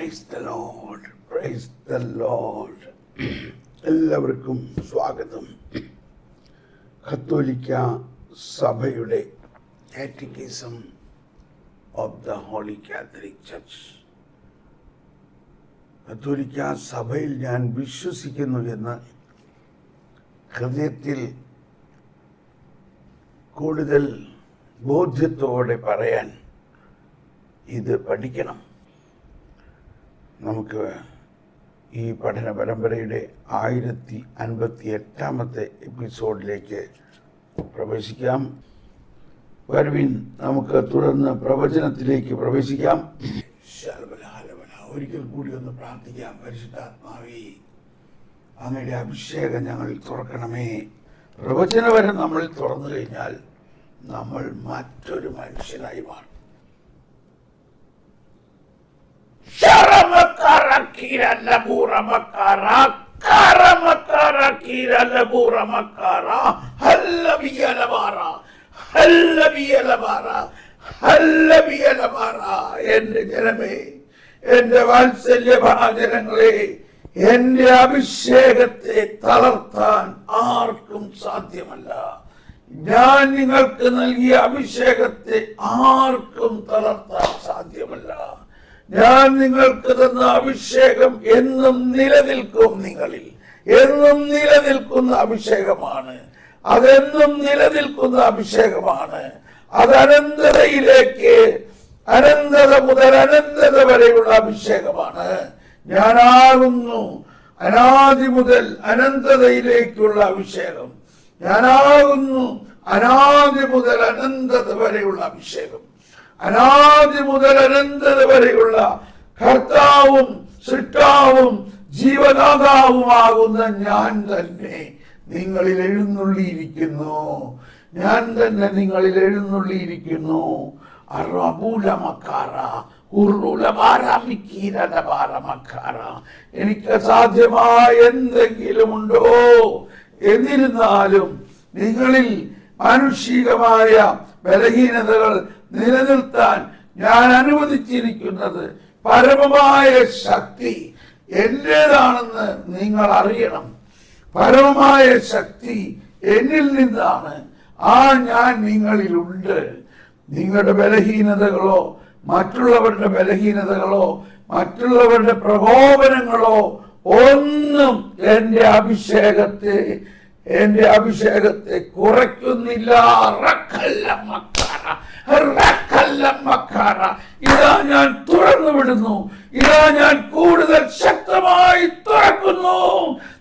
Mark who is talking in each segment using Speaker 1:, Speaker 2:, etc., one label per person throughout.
Speaker 1: Praise the Lord praise the Lord എല്ലാവർക്കും സ്വാഗതം. കത്തോലിക്ക സഭയുടെ catechism of the holy Catholic church കത്തോലിക്ക സഭയിൽ ഞാൻ വിശ്വസിക്കുന്നു എന്ന് ഹൃദയത്തിൽ കൂടുതൽ ബോധ്യത്തോടെ പറയാൻ ഇത് പഠിക്കണം. നമുക്ക് ഈ പഠന പരമ്പരയുടെ ആയിരത്തി അൻപത്തി എട്ടാമത്തെ എപ്പിസോഡിലേക്ക് പ്രവേശിക്കാം. വരുവിൻ നമുക്ക് തുടർന്ന് പ്രവചനത്തിലേക്ക് പ്രവേശിക്കാം. ഒരിക്കൽ കൂടി ഒന്ന് പ്രാർത്ഥിക്കാം. പരിശുദ്ധാത്മാവേ അങ്ങയുടെ അഭിഷേകം ഞങ്ങൾ തുറക്കണമേ. പ്രവചനവരം നമ്മൾ തുറന്നു കഴിഞ്ഞാൽ നമ്മൾ മറ്റൊരു മനുഷ്യനായി മാറും. Kira labura makara. kara makara kira labura makara. Hallabiya labara. Hallabiya labara. Hallabiya labara. എന്റെ ജനമേ എന്റെ വാത്സല്യഭാജനങ്ങളെ എന്റെ അഭിഷേകത്തെ തളർത്താൻ ആർക്കും സാധ്യമല്ല ഞാൻ നിങ്ങൾക്ക് നൽകിയ അഭിഷേകത്തെ ആർക്കും തളർത്താൻ സാധ്യമല്ല ഞാൻ നിങ്ങൾക്ക് തന്ന അഭിഷേകം എന്നും നിലനിൽക്കും നിങ്ങളിൽ. എന്നും നിലനിൽക്കുന്ന അഭിഷേകമാണ്. അതെന്നും നിലനിൽക്കുന്ന അഭിഷേകമാണ്. അത് അനന്തതയിലേക്ക് അനന്തത മുതൽ അനന്തത വരെയുള്ള അഭിഷേകമാണ്. ഞാനാകുന്നു അനാദി മുതൽ അനന്തതയിലേക്കുള്ള അഭിഷേകം. ഞാനാകുന്നു അനാദി മുതൽ അനന്തത വരെയുള്ള അഭിഷേകം. അനാദി മുതൽ അനന്തത വരെയുള്ള കർത്താവും സൃഷ്ടാവും ജീവദാതാവുമാകുന്ന ഞാൻ തന്നെ നിങ്ങളിൽ എഴുന്നള്ളിയിരിക്കുന്നു. ഞാൻ തന്നെ നിങ്ങളിൽ എഴുന്നള്ളിയിരിക്കുന്നു. എനിക്ക് സാധ്യമായ എന്തെങ്കിലും ഉണ്ടോ? എന്നിരുന്നാലും നിങ്ങളിൽ മാനുഷികമായ ബലഹീനതകൾ നിലനിർത്താൻ ഞാൻ അനുവദിച്ചിരിക്കുന്നത് പരമമായ ശക്തി എന്റേതാണെന്ന് നിങ്ങൾ അറിയണം. പരമമായ ശക്തി എന്നിൽ നിന്നാണ് ആ ഞാൻ നിങ്ങളിലുണ്ട്. നിങ്ങളുടെ ബലഹീനതകളോ മറ്റുള്ളവരുടെ ബലഹീനതകളോ മറ്റുള്ളവരുടെ പ്രകോപനങ്ങളോ ഒന്നും എന്റെ അഭിഷേകത്തെ എന്റെ അഭിഷേകത്തെ കുറയ്ക്കുന്നില്ല. ഇതാ ഞാൻ തുറന്നു വിടുന്നു. ഇതാ ഞാൻ കൂടുതൽ ശക്തമായി തുറക്കുന്നു.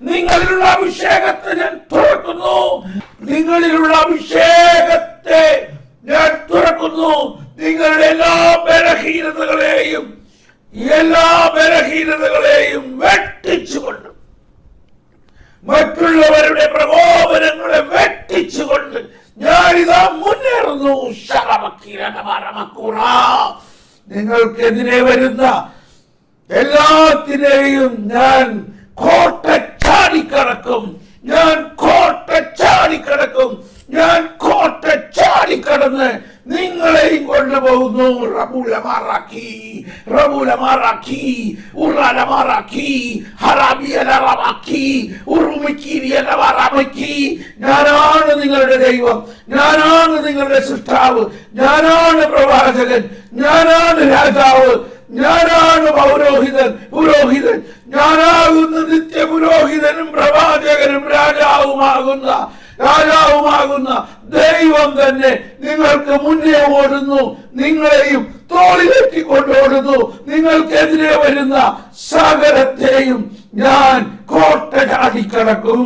Speaker 1: നിങ്ങളിലുള്ള അഭിഷേകത്തെ ഞാൻ തുറക്കുന്നു. നിങ്ങളിലുള്ള അഭിഷേകത്തെ ഞാൻ തുറക്കുന്നു. നിങ്ങളുടെ എല്ലാ ബലഹീനതകളെയും എല്ലാ ബലഹീനതകളെയും വെട്ടിച്ചുകൊണ്ട് മറ്റുള്ളവരുടെ പ്രകോപനങ്ങളെ വെട്ടിച്ചുകൊണ്ട് ഞാനിതാ മുന്നേറുന്നു. നിങ്ങൾക്കെതിരെ വരുന്ന എല്ലാത്തിനെയും ഞാൻ കോട്ട ചാടിക്കടക്കും. ഞാൻ കോട്ട ചാടിക്കടക്കും. ഞാൻ കോട്ട ചാടിക്കടന്ന് നിങ്ങളെയും കൊണ്ടുപോകുന്നു. റബുലമാറാക്കി റബുലമാറാക്കി ഉറാലമാറാക്കി ഹറാബിയലറാക്കി ഉറുമിക്കിരിയലമാറാമക്കി ഞാനാണ് നിങ്ങളുടെ ദൈവം ഞാനാണ് നിങ്ങളുടെ സൃഷ്ടാവ് ഞാനാണ് പ്രവാചകൻ ഞാനാണ് രാജാവ് ഞാനാണ് പൗരോഹിതൻ പുരോഹിതൻ. ഞാനാകുന്ന നിത്യ പുരോഹിതനും പ്രവാചകനും രാജാവുമാകുന്ന രാജാവുമാകുന്ന ദൈവം തന്നെ നിങ്ങൾക്ക് മുന്നേ ഓടുന്നു നിങ്ങളെയും തോളിലേറ്റി ഓടുന്നു നിങ്ങൾക്കെതിരെ വരുന്ന സകലത്തെയും ഞാൻ കോട്ട ചാടിക്കടക്കും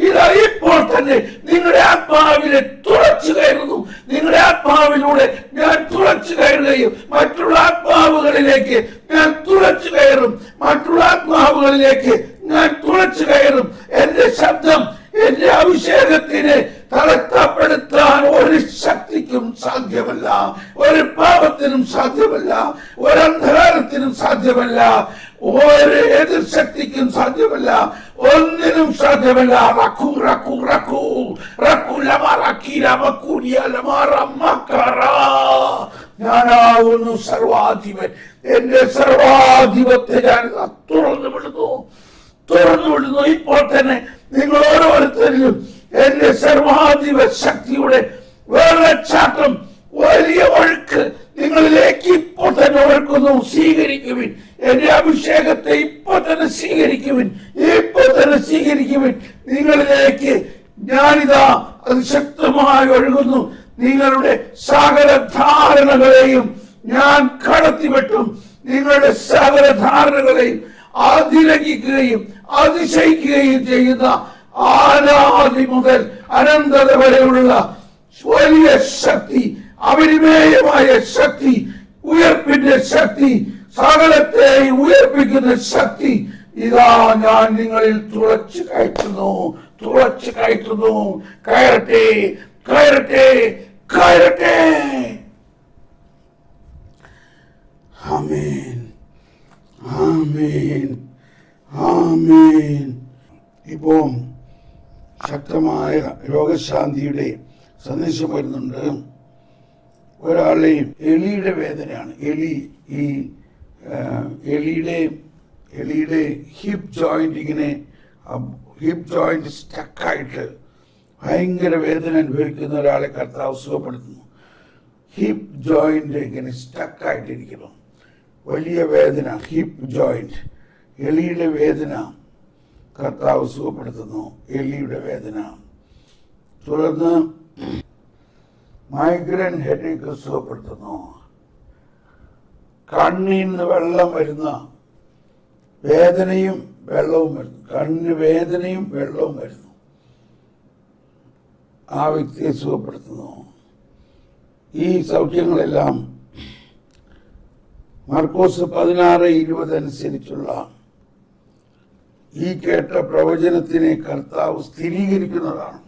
Speaker 1: ഇതാ ഇപ്പോൾ തന്നെ നിങ്ങളുടെ ആത്മാവിനെ തുറച്ചു കയറുന്നു. നിങ്ങളുടെ ആത്മാവിലൂടെ ഞാൻ തുളച്ചു കയറുകയും മറ്റുള്ള ആത്മാവുകളിലേക്ക് ഞാൻ തുളച്ചു കയറും. മറ്റുള്ള ആത്മാവുകളിലേക്ക് ഞാൻ തുളച്ചു കയറും. എന്റെ ശബ്ദം എന്റെ അഭിഷേകത്തിന് തളർത്തപ്പെടുത്താൻ ഒരു ശക്തിക്കും സാധ്യമല്ല. ഒരു പാപത്തിനും സാധ്യമല്ല. ഒരു അന്ധകാരത്തിനും സാധ്യമല്ല. ഒരു എതിർ ശക്തിക്കും സാധ്യമല്ല. ഒന്നിനും സാധ്യമല്ല. റക്കു റക്കു റക്കു. ഞാനാവുന്നു സർവാധിപൻ. എന്റെ സർവാധിപത്തെ ഞാൻ തുറന്നു വിടുന്നു. തുറന്നു വിടുന്നു. ഇപ്പോൾ തന്നെ നിങ്ങൾ ഓരോരുത്തരിലും എന്റെ സർവാധിപ ശക്തിയുടെ വെള്ളച്ചാട്ടം വലിയ ഒഴുക്ക് നിങ്ങളിലേക്ക് ഇപ്പോൾ തന്നെ ഒഴുക്കുന്നു. സ്വീകരിക്കുവിൻ. എന്റെ അഭിഷേകത്തെ ഇപ്പോൾ തന്നെ സ്വീകരിക്കുവിൻ. തന്നെ നിങ്ങളിലേക്ക് ഞാനിതാ അത് ശക്തമായി ഒഴുകുന്നു. നിങ്ങളുടെ സകല ധാരണകളെയും ഞാൻ കടത്തിവെട്ടും. നിങ്ങളുടെ സകല ധാരണകളെയും അതിലംഘിക്കുകയും അതിശയിക്കുകയും ചെയ്യുന്ന ആരാധി മുതൽ അനന്തത വരെയുള്ള വലിയ ശക്തി അപരിമേയമായ ശക്തി ഉയർപ്പിന്റെ ശക്തി സകലത്തെ ഉയർപ്പിക്കുന്ന ശക്തി ഇതാ ഞാൻ നിങ്ങളിൽ തുളച്ചു കയറ്റുന്നു തുളച്ചു കയറ്റുന്നു. കയറട്ടെ കയറട്ടെ കയറട്ടെ. ആമേൻ. ആമേൻ. ആമേൻ. ഇപ്പം ശക്തമായ രോഗശാന്തിയുടെ സന്ദേശം വരുന്നുണ്ട്. ഒരാളെ എലിയുടെ വേദനയാണ്. എലി ഈ എലിയുടെ എലിയുടെ ഹിപ്പ് ജോയിന്റ് ഇങ്ങനെ ഹിപ്പ് ജോയിന്റ് സ്റ്റക്കായിട്ട് ഭയങ്കര വേദന അനുഭവിക്കുന്ന ഒരാളെ കർത്താവ് സുഖപ്പെടുത്തുന്നു. ഹിപ്പ് ജോയിന്റ് ഇങ്ങനെ സ്റ്റക്കായിട്ടിരിക്കണം വലിയ വേദന ഹിപ്പ് ജോയിന്റ് എലിയുടെ വേദന കർത്താവ് സുഖപ്പെടുത്തുന്നു. എലിയുടെ വേദന. തുടർന്ന് മൈഗ്രൻ ഹെഡേക്ക് സുഖപ്പെടുത്തുന്നു. കണ്ണിൽ നിന്ന് വെള്ളം വരുന്ന വേദനയും വെള്ളവും വരുന്നു. കണ്ണിന് വേദനയും വെള്ളവും വരുന്നു. ആ വ്യക്തിയെ സുഖപ്പെടുത്തുന്നു. ഈ സൗഖ്യങ്ങളെല്ലാം മർക്കോസ് പതിനാറ് ഇരുപത് അനുസരിച്ചുള്ള ഈ കേട്ട പ്രവചനത്തിനെ കർത്താവ് സ്ഥിരീകരിക്കുന്നതാണ്.